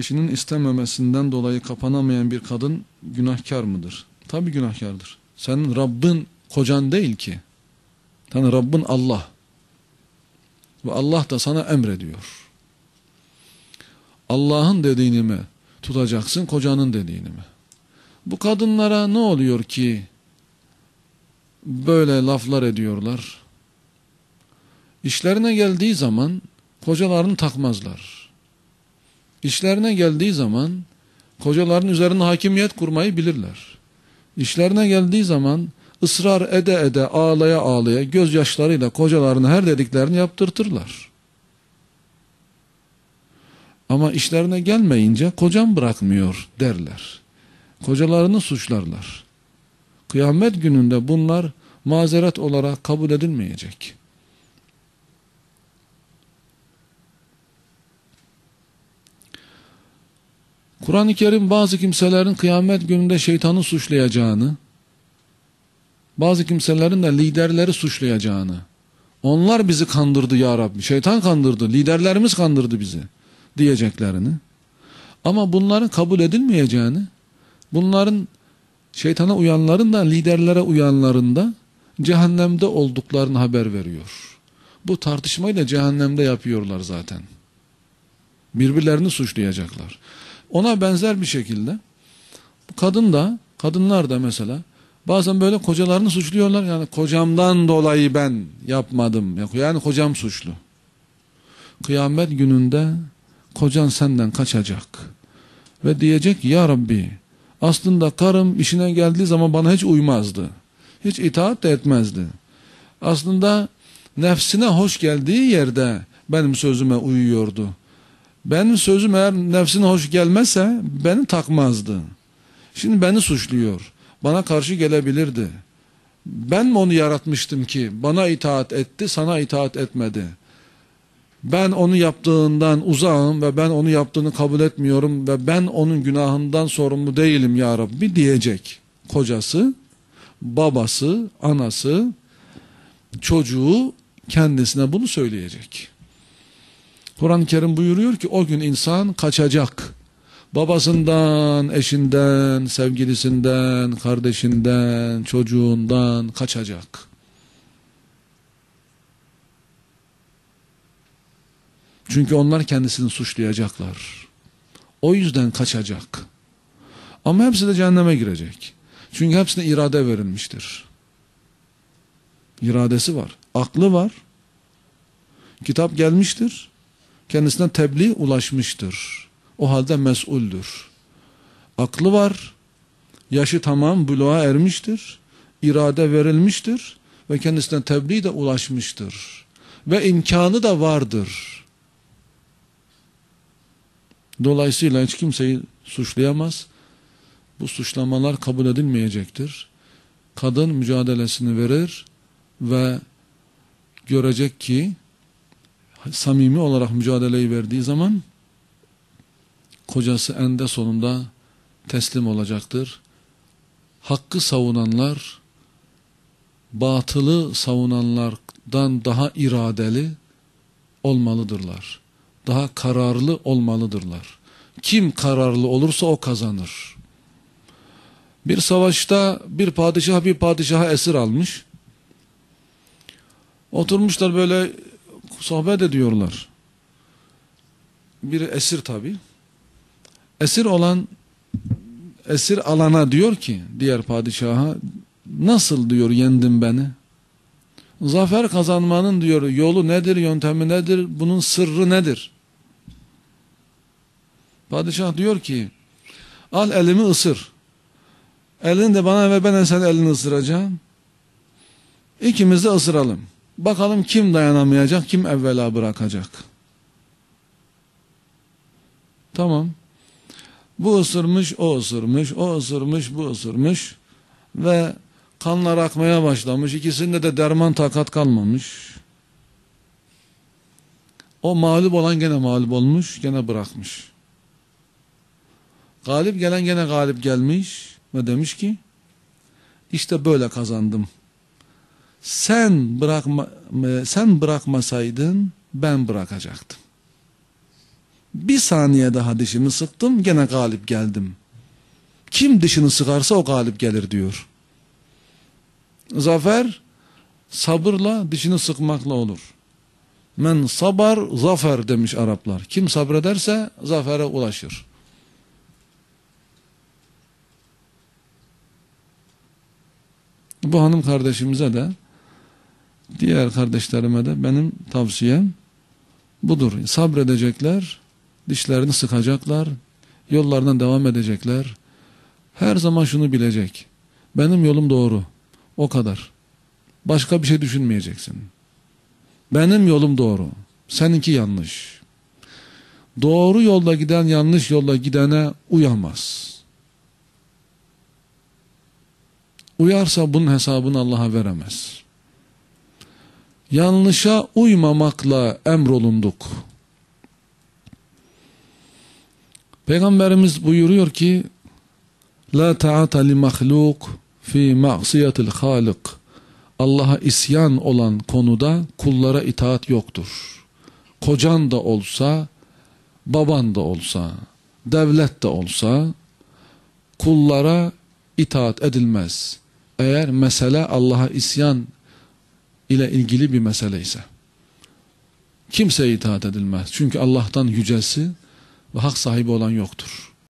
eşinin istememesinden dolayı kapanamayan bir kadın günahkar mıdır? Tabi günahkardır. Senin Rabbin kocan değil ki. Senin Rabbin Allah. Ve Allah da sana emrediyor. Allah'ın dediğini mi tutacaksın, kocanın dediğini mi? Bu kadınlara ne oluyor ki böyle laflar ediyorlar? İşlerine geldiği zaman kocalarını takmazlar. İşlerine geldiği zaman kocaların üzerine hakimiyet kurmayı bilirler. İşlerine geldiği zaman ısrar ede ede ağlaya ağlaya gözyaşlarıyla kocalarını her dediklerini yaptırtırlar. Ama işlerine gelmeyince kocam bırakmıyor derler. Kocalarını suçlarlar. Kıyamet gününde bunlar mazeret olarak kabul edilmeyecek. Kur'an-ı Kerim bazı kimselerin kıyamet gününde şeytanı suçlayacağını, bazı kimselerin de liderleri suçlayacağını, onlar bizi kandırdı ya Rabbi, şeytan kandırdı, liderlerimiz kandırdı bizi diyeceklerini, ama bunların kabul edilmeyeceğini, bunların şeytana uyanların da liderlere uyanların da cehennemde olduklarını haber veriyor. Bu tartışmayı da cehennemde yapıyorlar zaten. Birbirlerini suçlayacaklar. Ona benzer bir şekilde kadın da, kadınlar da mesela bazen böyle kocalarını suçluyorlar. Yani kocamdan dolayı ben yapmadım. Yani kocam suçlu. Kıyamet gününde kocan senden kaçacak. Ve diyecek ya Rabbi aslında karım işine geldiği zaman bana hiç uymazdı. Hiç itaat de etmezdi. Aslında nefsine hoş geldiği yerde benim sözüme uyuyordu. Benim sözüm eğer nefsine hoş gelmezse beni takmazdı. Şimdi beni suçluyor. Bana karşı gelebilirdi. Ben mi onu yaratmıştım ki bana itaat etti sana itaat etmedi. Ben onu yaptığından uzağım ve ben onu yaptığını kabul etmiyorum ve ben onun günahından sorumlu değilim ya Rabbi diyecek. Kocası, babası, anası, çocuğu kendisine bunu söyleyecek. Kur'an-ı Kerim buyuruyor ki o gün insan kaçacak. Babasından, eşinden, sevgilisinden, kardeşinden, çocuğundan kaçacak. Çünkü onlar kendisini suçlayacaklar. O yüzden kaçacak. Ama hepsi de cehenneme girecek. Çünkü hepsine irade verilmiştir. İradesi var. Aklı var. Kitap gelmiştir kendisine tebliğ ulaşmıştır. O halde mesuldür. Aklı var, yaşı tamam buluğa ermiştir, irade verilmiştir ve kendisine tebliğ de ulaşmıştır. Ve imkanı da vardır. Dolayısıyla hiç kimseyi suçlayamaz. Bu suçlamalar kabul edilmeyecektir. Kadın mücadelesini verir ve görecek ki samimi olarak mücadeleyi verdiği zaman kocası ende sonunda teslim olacaktır. Hakkı savunanlar batılı savunanlardan daha iradeli olmalıdırlar. Daha kararlı olmalıdırlar. Kim kararlı olursa o kazanır. Bir savaşta bir padişah bir padişaha esir almış. Oturmuşlar böyle sohbet ediyorlar. Bir esir tabi. Esir olan esir alana diyor ki diğer padişaha nasıl diyor yendin beni? Zafer kazanmanın diyor yolu nedir, yöntemi nedir, bunun sırrı nedir? Padişah diyor ki al elimi ısır. Elini de bana ver ben sen elini ısıracağım. İkimiz de ısıralım. Bakalım kim dayanamayacak, kim evvela bırakacak. Tamam. Bu ısırmış, o ısırmış, o ısırmış, bu ısırmış ve kanlar akmaya başlamış. İkisinde de derman takat kalmamış. O mağlup olan gene mağlup olmuş, gene bırakmış. Galip gelen gene galip gelmiş ve demiş ki işte böyle kazandım sen bırakma sen bırakmasaydın ben bırakacaktım. Bir saniye daha dişimi sıktım gene galip geldim. Kim dişini sıkarsa o galip gelir diyor. Zafer sabırla dişini sıkmakla olur. Men sabar zafer demiş Araplar. Kim sabrederse zafere ulaşır. Bu hanım kardeşimize de diğer kardeşlerime de benim tavsiyem budur. Sabredecekler, dişlerini sıkacaklar, yollarından devam edecekler. Her zaman şunu bilecek. Benim yolum doğru. O kadar. Başka bir şey düşünmeyeceksin. Benim yolum doğru. Seninki yanlış. Doğru yolda giden yanlış yolda gidene uyamaz. Uyarsa bunun hesabını Allah'a veremez. Yanlışa uymamakla emrolunduk. Peygamberimiz buyuruyor ki La ta'ata li mahluk fi ma'siyatil halik Allah'a isyan olan konuda kullara itaat yoktur. Kocan da olsa, baban da olsa, devlet de olsa kullara itaat edilmez. Eğer mesele Allah'a isyan ile ilgili bir mesele ise. Kimseye itaat edilmez. Çünkü Allah'tan yücesi ve hak sahibi olan yoktur.